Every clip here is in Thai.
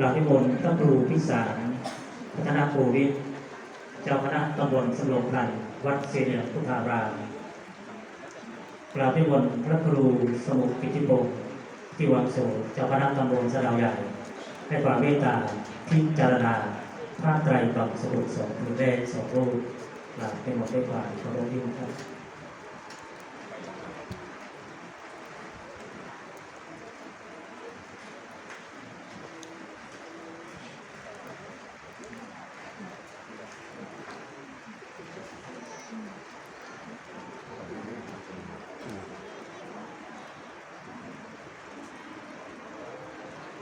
กราบนิมนต์พระครูพิสารพัฒนาโควิทเจ้าคณะตำบลสโรงไพรวัดเสนียพุทธารามกราบนิมนต์พระครูสมุปิติพงที่วังโสเจ้าคณะตำบลสะดาวใหญ่ให้ความเมตตาพิจารณาพระไตรปิฎกสมุทรสองคือแรกสองรูปกราบนิมนต์ด้วยความเคารพยิ่งครับ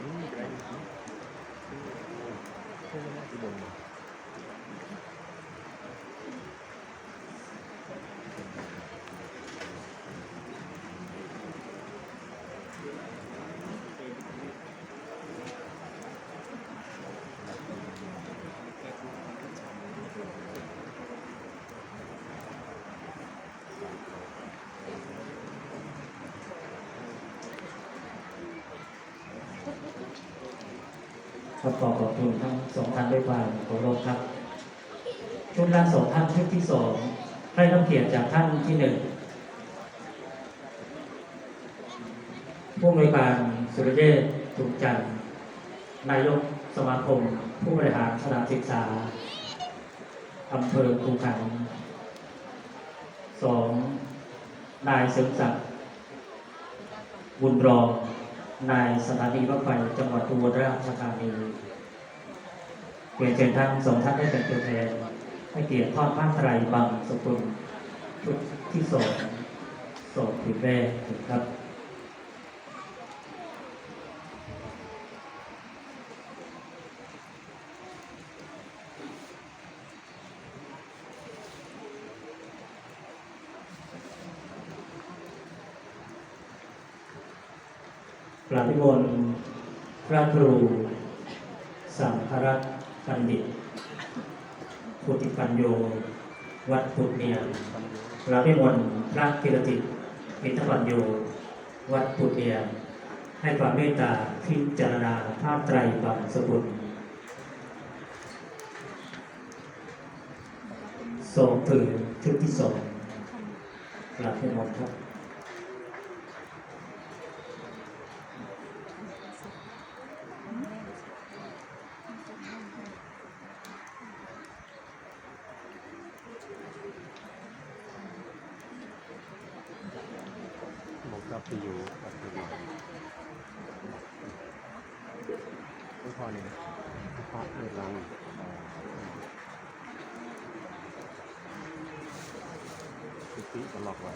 ค รับขอขอบคุณทั้งสองท่านด้วยความเคารพครับชุดแรกสองท่านชุดที่สองให้รับเกียรติจากท่านที่หนึ่งผู้อำนวยการสุรเดชจุกจันนายกสมาคม ผู้บริหารสถานศึกษาอำเภอภูขันสองนายเสริมศักดิ์บุญรอง นายสถานีรถไฟจังหวัดอุบลราชธานีเปลี่ยนเชิญท่านสองท่านได้เป็นตัวแทนให้เกียรติทอดผ้าไตรบังสกุลชุดที่สองสองผืนแรกครับ กราบนิมนต์พระครู สังฆรัตน์บัณฑิตพุทธิปัญโย วัดพุทธเนียมกราบนิมนต์พระกิรติอิทธปัญโย วัดพุทธเนียมให้ความเมตตาพิจารณาภาพไตรบังสกุลสองผืนชุดที่สองกราบนิมนต์ครับับไปอยู่กับไปอยู่ไม่พอเนี่ยพอเดือดร้อนติดตลอดไว้